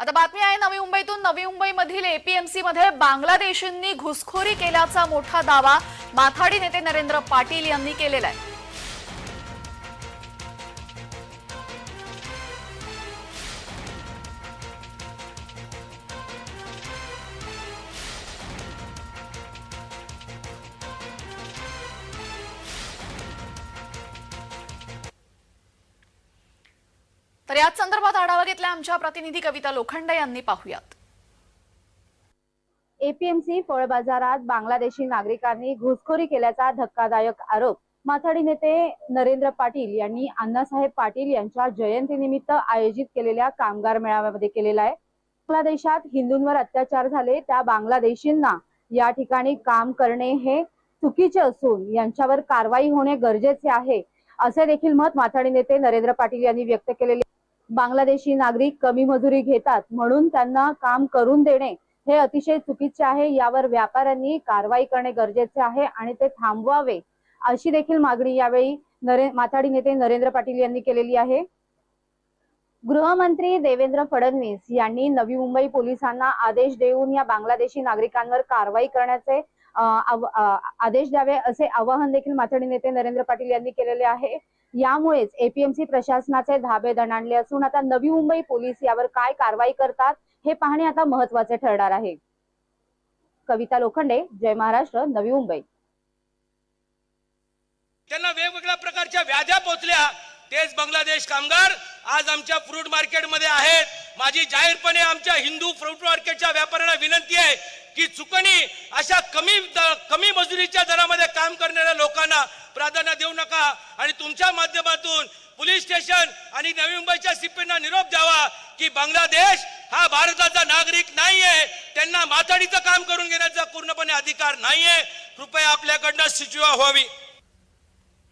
आता बातमी आहे नवी मुंबईतून नवी मुंबईमधील एपीएमसी मध्ये बांगलादेशींनी घुसखोरी केल्याचा मोठा दावा माथाडी नेते नरेंद्र पाटील यांनी केलेला आहे. तर याच संदर्भात आढावा घेतला आमच्या प्रतिनिधी कविता लोखंडे यांनी. पाहुयात. एपीएमसी फळ बाजारात बांगलादेशी नागरिकांनी घुसखोरी केल्याचा धक्कादायक आरोप. माथाडी नेते नरेंद्र पाटील यांनी अण्णासाहेब पाटील यांच्या जयंतीनिमित्त आयोजित केलेल्या कामगार मेळाव्यामध्ये केलेला आहे. बांगलादेशात हिंदूंवर अत्याचार झाले त्या बांगलादेशींना या ठिकाणी काम करणे हे चुकीचे असून यांच्यावर कारवाई होणे गरजेचे आहे असे देखील मत माथाडी नेते नरेंद्र पाटील यांनी व्यक्त केलेले बांगलादेशी नागरिक कमी मजुरी घेतात म्हणून त्यांना काम करून देणे हे अतिशय चुकीचे आहे. यावर व्यापाऱ्यांनी कारवाई करणे गरजेचे आहे आणि ते थांबवावे. अशी देखील मागणी यावेळी नरे माथाडी नेते नरेंद्र पाटील यांनी केलेली आहे. गृहमंत्री देवेंद्र फडणवीस यांनी नवी मुंबई पोलिसांना आदेश देऊन या बांगलादेशी नागरिकांवर कारवाई करण्याचे आदेश द्यावे असे आवाहन देखील माथाडी नेते नरेंद्र पाटील यांनी केलेले आहे. यामुळेच एपीएमसी प्रशासनाचे धाबे दणाणले असून आता नवी मुंबई पोलीस यावर काय कारवाई करतात हे पाहणे आता महत्त्वाचे ठरणार आहे. कविता लोखंडे जय महाराष्ट्र नवी मुंबई. त्यांना वेगवेगळ्या प्रकारच्या व्याध्या पोचल्या. तेच बांगलादेश कामगार आज आमच्या फ्रूट मार्केटमध्ये आहेत. माझी जाहीरपणे आमच्या हिंदू फ्रूट मार्केटच्या व्यापाऱ्यांना विनंती आहे की चुकणी अशा कमी द- कमी मजुरीच्या दरामध्ये काम करणाऱ्या लोकांना प्राधान्य देऊ नका. आणि तुमच्या माध्यमातून पोलीस स्टेशन आणि नवी मुंबईच्या सीपींना निरोप द्यावा की बांगलादेश हा भारताचा नागरिक नाहीये. त्यांना माथाडीचं काम करून घेण्याचा पूर्णपणे अधिकार नाहीये. कृपया आपल्याकडनं शिजवा व्हावी.